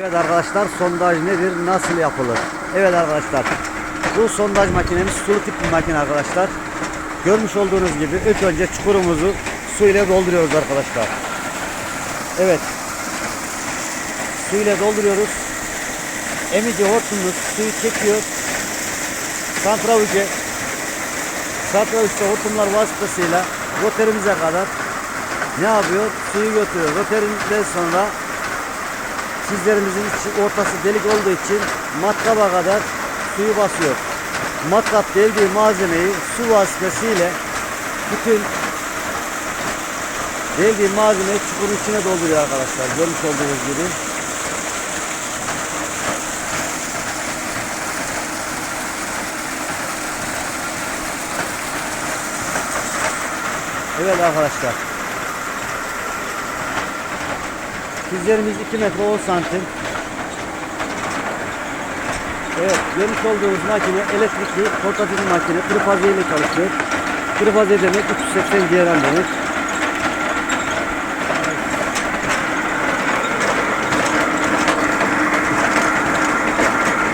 Evet arkadaşlar sondaj nedir? Nasıl yapılır? Evet arkadaşlar. Bu sondaj makinemiz sulu tip bir makine arkadaşlar. Görmüş olduğunuz gibi ilk önce çukurumuzu su ile dolduruyoruz arkadaşlar. Evet. Su ile dolduruyoruz. Emici hortumumuz suyu çekiyor. Santravuce Santravuçta hortumlar vasıtasıyla roterimize kadar ne yapıyor? Suyu götürüyor. Roterinden sonra Sizlerimizin içi- ortası delik olduğu için matkaba kadar suyu basıyor. Matkap deldiği malzemeyi su vasıtasıyla bütün deldiği malzemeyi çukurun içine dolduruyor arkadaşlar. Görmüş olduğunuz gibi. Evet arkadaşlar. Sizlerimiz 2 metre 10 santim. Evet, görmüş olduğunuz makine elektrikli portatif makine. Trifaze ile çalışıyor. Trifaze demek 380 diğer demek.